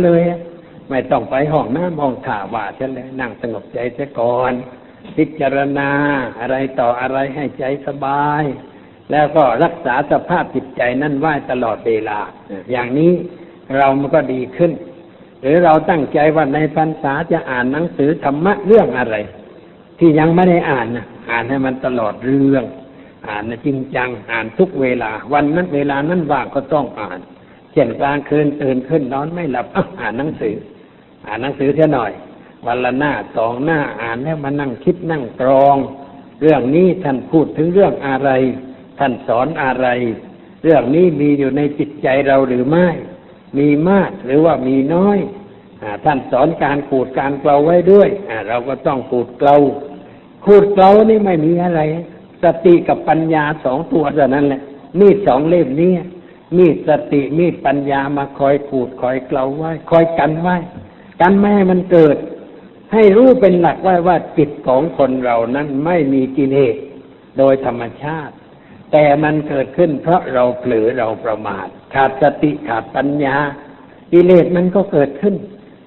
เลยไม่ต้องไปห้องน้ำห้องถ่าว่าฉันเลยนั่งสงบใจเสียก่อน พิจารณาอะไรต่ออะไรให้ใจสบาย แล้วก็รักษาสภาพจิตใจนั่นไว้ตลอดเวลา อย่างนี้เรามันก็ดีขึ้น หรือเราตั้งใจว่าในพรรษาจะอ่านหนังสือธรรมะเรื่องอะไร ที่ยังไม่ได้อ่านนะอ่านให้มันตลอดเรื่อง อ่านจริงจังอ่านทุกเวลา วันนั้นเวลานั้นว่างก็ต้องอ่าน เช่นกลางคืนตื่นขึ้นนอนไม่หลับอ่านหนังสือ อ่านหนังสือเสียหน่อย วันละหน้าสองหน้าอ่านแล้วมานั่งคิดนั่งกรอง เรื่องนี้ท่านพูดถึงเรื่องอะไร ท่านสอนอะไร เรื่องนี้มีอยู่ในจิตใจเราหรือไม่ มีมากหรือว่ามีน้อยอท่านสอนการขูดการเกลาไว้ด้วยเราก็ต้องขูดเกลาขูดเกลานี่ไม่มีอะไร สติกับปัญญาสองตัวเท่านั้นแหละมีดสองเล่มนี้ มีสติมีปัญญามาคอยขูดคอยเกลาไว้ คอยกันไว้ กันไม่ให้มันเกิด ให้รู้เป็นหลักไว้ว่าจิตของคนเรานั้นไม่มีกิเลสโดยธรรมชาติ แต่มันเกิดขึ้นเพราะเราเผลอเราประมาท ขาดสติขาดปัญญา กิเลสมันก็เกิดขึ้น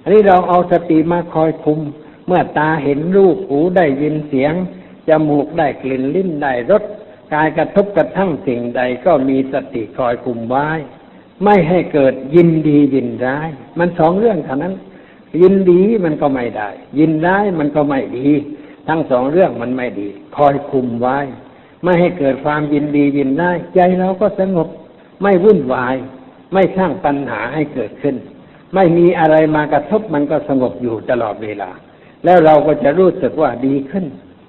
อันนี้เราเอาสติมาคอยคุม เมื่อตาเห็นรูปหูได้ยินเสียงจมูกได้กลิ่นลิ้นได้รส กายกระทบกระทั่งสิ่งใดก็มีสติคอยคุมไว้ ไม่ให้เกิดยินดียินร้าย มันสองเรื่องเท่านั้น ยินดีมันก็ไม่ได้ ยินร้ายมันก็ไม่ดี ทั้งสองเรื่องมันไม่ดี คอยคุมไว้ ไม่ให้เกิดความยินดียินร้ายใจเราก็สงบ ไม่วุ่นวาย ไม่สร้างปัญหาให้เกิดขึ้น ไม่มีอะไรมากระทบมันก็สงบอยู่ตลอดเวลา แล้วเราก็จะรู้สึกว่าดีขึ้น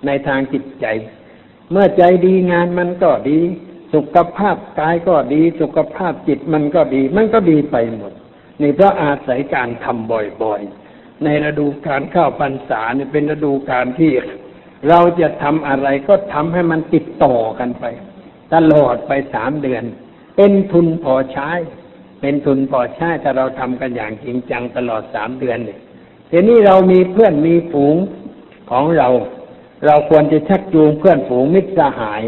ในทางจิตใจ เมื่อใจดีงานมันก็ดี สุขภาพกายก็ดี สุขภาพจิตมันก็ดี มันก็ดีไปหมดนี่เพราะอาศัยการทำบ่อยๆ ในฤดูการเข้าพรรษาเนี่ยเป็นฤดูการที่ เราจะทำอะไรก็ทำให้มันติดต่อกันไป ตลอดไปสามเดือน เป็นทุนพอใช้ เป็นทุนพอใช้ถ้าเราทำกันอย่างจริงจังตลอดสามเดือนเนี่ยทีนี้เรามีเพื่อนมีฝูงของเรา เราควรจะชักจูงเพื่อนฝูงมิตรสหาย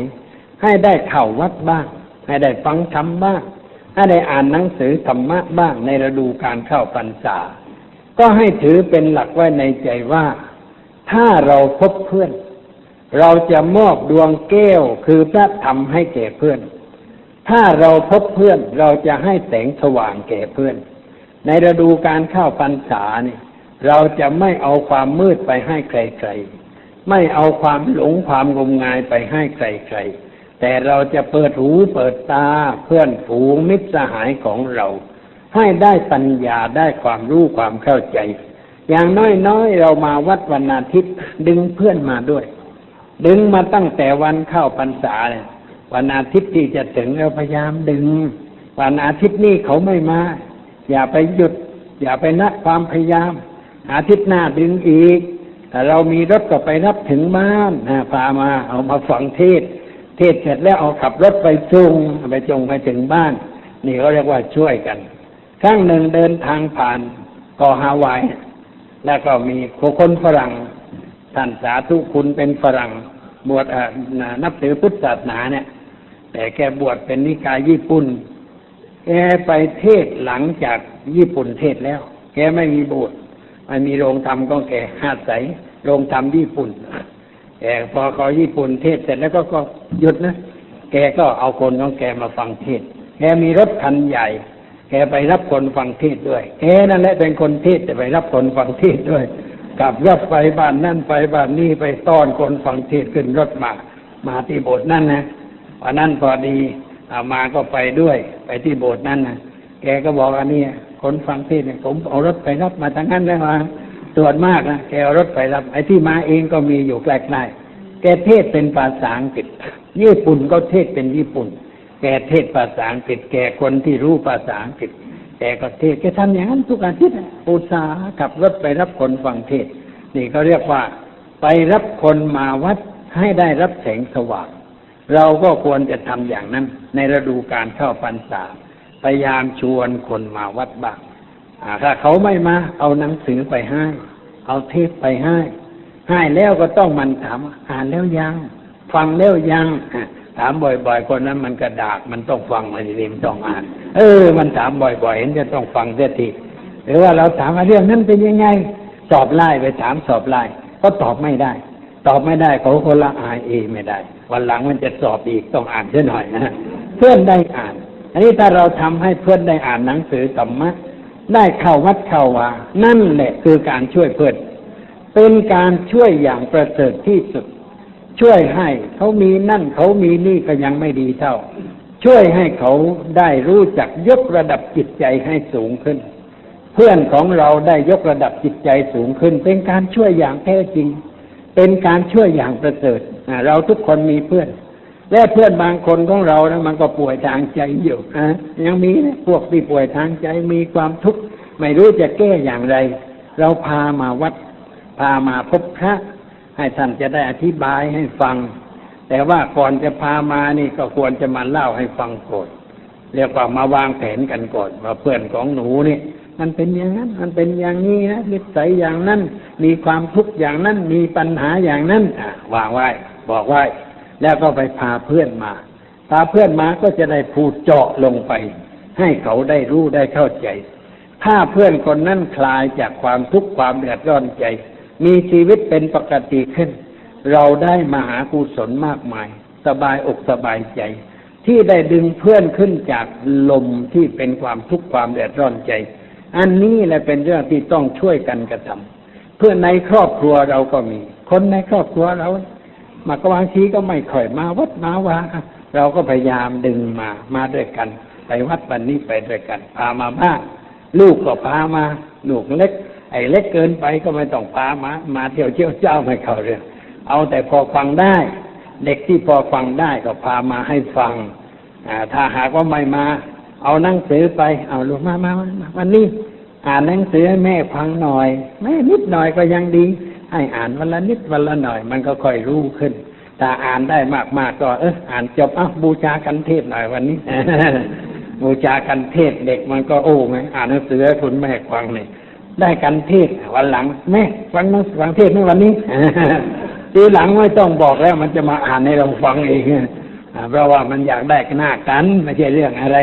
ให้ได้เข่าวัดบ้าง ให้ได้ฟังธรรมบ้าง ให้ได้อ่านหนังสือธรรมะบ้างในฤดูการเข้าพรรษา ก็ให้ถือเป็นหลักไว้ในใจว่า ถ้าเราพบเพื่อน เราจะมอบดวงแก้วคือพระธรรมให้แก่เพื่อน ถ้าเราพบเพื่อนเราจะให้แสงสว่างแก่เพื่อน ในฤดูการเข้าพรรษาเนี่ยเราจะไม่เอาความมืดไปให้ใครๆ ไม่เอาความหลงความงมงายไปให้ใครๆ แต่เราจะเปิดหูเปิดตาเพื่อนฝูงมิตรสหายของเรา ให้ได้ปัญญาได้ความรู้ความเข้าใจ อย่างน้อยๆ เรามาวัดวันอาทิตย์ดึงเพื่อนมาด้วย ดึงมาตั้งแต่วันเข้าพรรษาเลยวันอาทิตย์ที่จะถึงเราพยายามดึง วันอาทิตย์นี้เขาไม่มา อย่าไปหยุด อย่าไปละความพยายาม อาทิตย์หน้าดึงอีก เรามีรถก็ไปรับถึงบ้านนะพามาเอามาฝังเทศ เทศเสร็จแล้วเอาขับรถไปจุงไปจงไปถึงบ้าน นี่เขาเรียกว่าช่วยกันครั้งหนึ่งเดินทางผ่านกอฮาวาย แล้วก็มีคนฝรั่งท่านสาธุคุณเป็นฝรั่ง บวชนับถือพุทธศาสนาเนี่ย แต่แกบวชเป็นนิกายญี่ปุ่น แกไปเทศหลังจากญี่ปุ่นเทศแล้ว แกไม่มีบวช ไม่มีโรงทำก็แก่ห้าใสโรงทำญี่ปุ่นแกพอเขาญี่ปุ่นเทศเสร็จแล้วก็ก็หยุดนะ แกก็เอาคนของแกมาฟังเทศ แกมีรถคันใหญ่ แกไปรับคนฟังเทศด้วย แกนั่นแหละเป็นคนเทศแต่ไปรับคนฟังเทศด้วยกับรถไปบ้านนั่นไปบ้านนี้ไปต้อนคนฟังเทศขึ้นรถมา มาที่โบสถ์นั่นนะวันนั้นพอดีอามาก็ไปด้วย ไปที่โบสถ์นั่นนะแกก็บอกอันนี้ คนฟังเทศเนี่ยผมเอารถไปรับมาทางนั้นแล้วมาส่วนมากนะแกเอารถไปรับ ไอ้ที่มาเองก็มีอยู่ใกล้ๆแกเทศเป็นภาษาอังกฤษ ญี่ปุ่นก็เทศเป็นญี่ปุ่น แกเทศภาษาอังกฤษ แกคนที่รู้ภาษาอังกฤษแกก็เทศแกทำอย่างนั้นทุกอาทิตย์อุตสาห์ขับรถไปรับคนฟังเทศ นี่เขาเรียกว่า ไปรับคนมาวัดให้ได้รับแสงสว่างเราก็ควรจะทำอย่างนั้นในฤดูการเข้าพรรษา พยายามชวนคนมาวัดบ้างถ้าเขาไม่มา เอาหนังสือไปให้ เอาเทปไปให้ ให้แล้วก็ต้องมันถามอ่านแล้วยัง ฟังแล้วยังถามบ่อยๆ คนนั้นมันกระดากมันต้องฟังมันเรียนต้องอ่าน เออ มันถามบ่อยๆเห็นจะต้องฟังเสียทีหรือว่าเราถามเรื่องนั้นเป็นยังไงสอบไล่ไปถามสอบไล่ก็ตอบไม่ได้ ตอบไม่ได้เขาคนละอายเอไม่ได้ วันหลังมันจะสอบอีกต้องอ่านเสียหน่อยนะเพื่อนได้อ่าน นนี้ถ้าเราทำให้เพื่อนได้อ่านหนังสือธรรมะได้เข้าวัดเข้าวานั่นแหละคือการช่วยเพื่อนเป็นการช่วยอย่างประเสริฐที่สุด ช่วยให้เขามีนั่นเขามีนี่ก็ยังไม่ดีเท่า ช่วยให้เขาได้รู้จักยกระดับจิตใจให้สูงขึ้น เพื่อนของเราได้ยกระดับจิตใจสูงขึ้น เป็นการช่วยอย่างแท้จริง เป็นการช่วยอย่างประเสริฐเราทุกคนมีเพื่อน และเพื่อนบางคนของเรานะมันก็ป่วยทางใจอยู่อะยังมีนะพวกที่ป่วยทางใจมีความทุกข์ไม่รู้จะแก้อย่างไร เราพามาวัด พามาพบพระ ให้ท่านจะได้อธิบายให้ฟัง แต่ว่าก่อนจะพามานี่ก็ควรจะมาเล่าให้ฟังก่อนเรียกว่ามาวางแผนกันก่อนว่าเพื่อนของหนูนี่มันเป็นอย่างนั้น มันเป็นอย่างนี้นะนิสัยอย่างนั้น มีความทุกข์อย่างนั้น มีปัญหาอย่างนั้นอะวางไว้ บอกไว้ แล้วก็ไปพาเพื่อนมา พาเพื่อนมาก็จะได้พูดเจาะลงไป ให้เขาได้รู้ได้เข้าใจ ถ้าเพื่อนคนนั้นคลายจากความทุกข์ความเดือดร้อนใจ มีชีวิตเป็นปกติขึ้น เราได้มหากุศลมากมาย สบายอกสบายใจ ที่ได้ดึงเพื่อนขึ้นจากลมที่เป็นความทุกข์ความเดือดร้อนใจ อันนี้แหละเป็นเรื่องที่ต้องช่วยกันกระทำเพื่อนในครอบครัวเราก็มี คนในครอบครัวเรา มากบางทีก็ไม่ค่อยมาวัดมาวาเราก็พยายามดึงมามาด้วยกัน ไปวัดวันนี้ไปด้วยกัน พามาบ้างลูกก็พามาลูกเล็ก ไอ้เล็กเกินไปก็ไม่ต้องพามา มาเที่ยวเที่ยวเจ้าไม่เข้าเรื่องเอาแต่พอฟังได้ เด็กที่พอฟังได้ก็พามาให้ฟังถ้าหากว่าไม่มา เอาหนังสือไป เอาลูกมามามาวันนี้อ่านหนังสือให้แม่ฟังหน่อยแม่นิดหน่อยก็ยังดี ให้อ่านวันละนิดวันละหน่อย มันก็ค่อยรู้ขึ้นถ้าอ่านได้มากๆกก็เอออ่านจบอะบูชากันเทศหน่อยวันนี้บูชากันเทศเด็กมันก็โอ้ไงอ่านหนังสือคุณแม่ฟังเนี่ยได้กันเทศวันหลังแม่ฟังหนังสือฟังเทศเมื่อวันนี้ทีหลังไม่ต้องบอกแล้ว มันจะมาอ่านให้เราฟังเองเพราะว่ามันอยากได้หน้ากันไม่ใช่เรื่องอะไร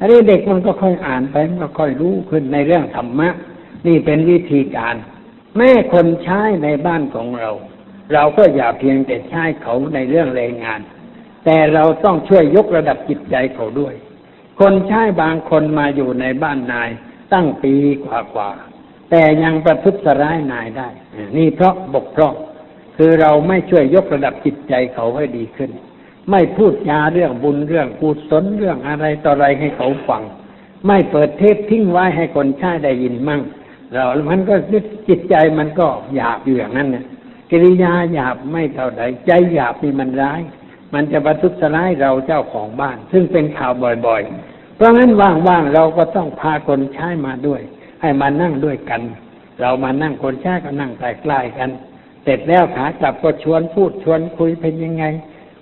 อันนี้เด็กมันก็ค่อยอ่านไปมันก็ค่อยรู้ขึ้นในเรื่องธรรมะ นี่เป็นวิธีการ แม่คนใช้ในบ้านของเรา เราก็อย่าเพียงแต่ใช้เขาในเรื่องแรงงาน แต่เราต้องช่วยยกระดับจิตใจเขาด้วย คนใช้บางคนมาอยู่ในบ้านนาย ตั้งปีกว่าๆแต่ยังประทุษร้ายนายได้ นี่เพราะบกพร่องคือเราไม่ช่วยยกระดับจิตใจเขาให้ดีขึ้น ไม่พูดจาเรื่องบุญเรื่องกุศลเรื่องอะไรต่ออะไรให้เขาฟัง ไม่เปิดเทปทิ้งไว้ให้คนใช้ได้ยินมั่ง เรามันก็จิตใจมันก็หยาบอยู่อย่างนั้นเนี่ยกิริยาหยาบไม่เท่าใดใจหยาบนี่มันร้าย มันจะประทุษร้ายเราเจ้าของบ้าน ซึ่งเป็นข่าวบ่อยๆ เพราะงั้นว่างๆเราก็ต้องพาคนใช้มาด้วย ให้มานั่งด้วยกัน เรามานั่งคนใช้ก็นั่งใกล้ๆกัน เสร็จแล้วขากลับก็ชวนพูดชวนคุยเป็นยังไง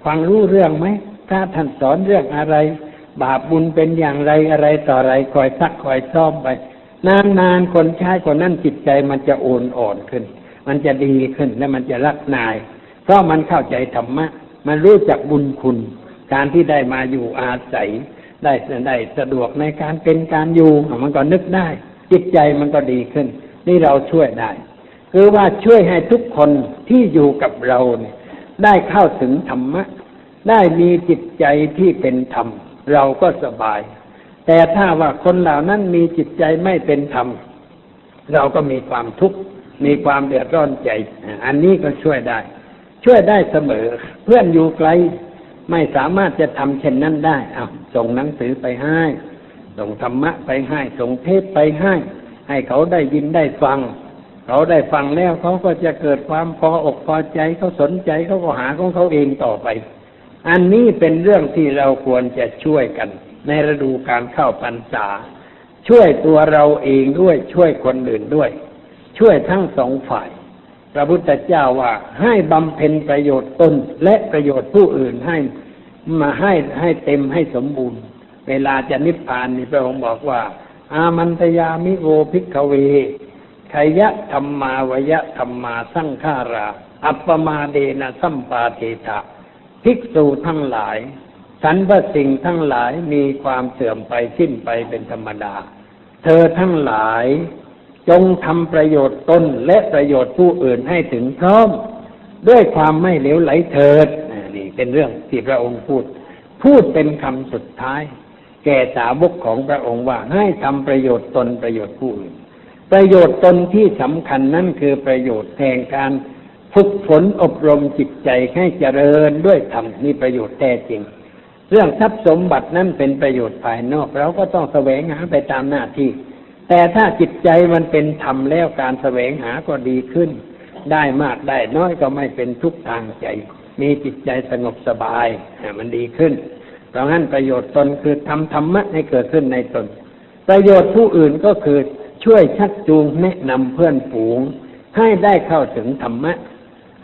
ฟังรู้เรื่องไหมพระท่านสอนเรื่องอะไร บาปบุญเป็นอย่างไรอะไรต่ออะไรคอยซักคอยซ่อมไป นานๆคนใช้คนนั้นจิตใจมันจะโอนอ่อนขึ้น มันจะดีขึ้นและมันจะรักนาย เพราะมันเข้าใจธรรมะ มันรู้จักบุญคุณ การที่ได้มาอยู่อาศัย ได้ได้สะดวกในการเป็นการอยู่มันก็นึกได้ จิตใจมันก็ดีขึ้น นี่เราช่วยได้ คือว่าช่วยให้ทุกคนที่อยู่กับเราเนี่ยได้เข้าถึงธรรมะ ได้มีจิตใจที่เป็นธรรม เราก็สบาย แต่ถ้าว่าคนเหล่านั้นมีจิตใจไม่เป็นธรรม เราก็มีความทุกข์มีความเดือดร้อนใจ อันนี้ก็ช่วยได้ ช่วยได้เสมอ เพื่อนอยู่ไกลไม่สามารถจะทำเช่นนั้นได้เอาส่งหนังสือไปให้ ส่งธรรมะไปให้ ส่งเทปไปให้ ให้เขาได้ยินได้ฟัง เขาได้ฟังแล้วเขาก็จะเกิดความพออกพอใจเขาสนใจเขาก็หาของเขาเองต่อไป อันนี้เป็นเรื่องที่เราควรจะช่วยกัน ในฤดูการเข้าพรรษา ช่วยตัวเราเองด้วยช่วยคนอื่นด้วย ช่วยทั้งสองฝ่าย พระพุทธเจ้าว่าให้บำเพ็ญประโยชน์ตนและประโยชน์ผู้อื่นให้มาให้ให้เต็มให้สมบูรณ์ เวลาจะนิพพานนี่พระองค์บอกว่า อามันตยามิโวภิกขเวขยะธรรมาวยะธรรมาสังขารา อัปปมาเดนะสัมปาเทถะภิกษุทั้งหลาย สรรพสิ่งทั้งหลายมีความเสื่อมไปสิ้นไปเป็นธรรมดา เธอทั้งหลายจงทำประโยชน์ตนและประโยชน์ผู้อื่นให้ถึงพร้อม ด้วยความไม่เหลวไหลเถิดนี่เป็นเรื่องที่พระองค์พูด พูดเป็นคำสุดท้าย แก่สาวกของพระองค์ว่าให้ทำประโยชน์ตนประโยชน์ผู้อื่น ประโยชน์ตนที่สำคัญนั่นคือประโยชน์แห่งการฝึกฝนอบรมจิตใจให้เจริญด้วยธรรมนี่ประโยชน์แท้จริง เรื่องทรัพย์สมบัตินั้นเป็นประโยชน์ภายนอก เราก็ต้องแสวงหาไปตามหน้าที่ แต่ถ้าจิตใจมันเป็นธรรมแล้วการแสวงหาก็ดีขึ้น ได้มากได้น้อยก็ไม่เป็นทุกทางใจ มีจิตใจสงบสบายมันดีขึ้น เพราะงั้นประโยชน์ตนคือทำธรรมะให้เกิดขึ้นในตน ประโยชน์ผู้อื่นก็คือช่วยชักจูงแนะนำเพื่อนฝูง ให้ได้เข้าถึงธรรมะ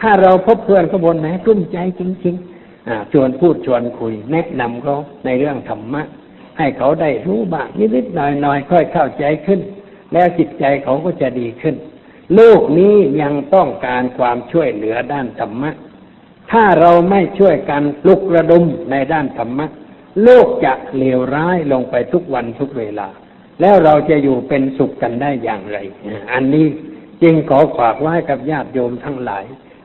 ถ้าเราพบเพื่อนก็บนไหนกลุ้มใจจริง ๆ ชวนพูดชวนคุยแนะนำเขาในเรื่องธรรมะ ให้เขาได้รู้บ้างนิดๆหน่อยๆค่อยเข้าใจขึ้น แล้วจิตใจเขาก็จะดีขึ้น โลกนี้ยังต้องการความช่วยเหลือด้านธรรมะ ถ้าเราไม่ช่วยกันลุกระดมในด้านธรรมะ โลกจะเลวร้ายลงไปทุกวันทุกเวลา แล้วเราจะอยู่เป็นสุขกันได้อย่างไร อันนี้จึงขอฝากไว้กับญาติโยมทั้งหลาย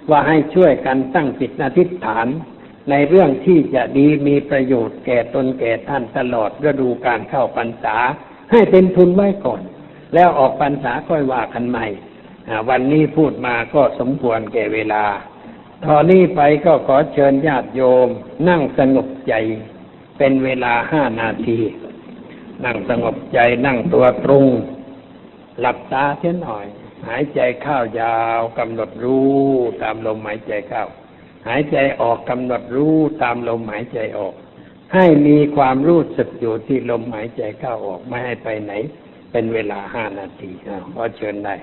ว่าให้ช่วยกันตั้งจิตอธิษฐาน ในเรื่องที่จะดีมีประโยชน์แก่ตนแก่ท่านตลอดฤดูการเข้าพรรษา ให้เป็นทุนไว้ก่อน แล้วออกพรรษาค่อยว่ากันใหม่วันนี้พูดมาก็สมควรแก่เวลาตอนนี้ไปก็ขอเชิญญาติโยม นั่งสงบใจ เป็นเวลาห้านาที นั่งสงบใจนั่งตัวตรง หลับตาเสียหน่อย หายใจเข้ายาวกำหนดรู้ตามลมหายใจเข้า หายใจออกกำหนดรู้ตามลมหายใจออก ให้มีความรู้สึกอยู่ที่ลมหายใจเข้าออกไม่ให้ไปไหน เป็นเวลาห้านาทีนะขอเชิญได้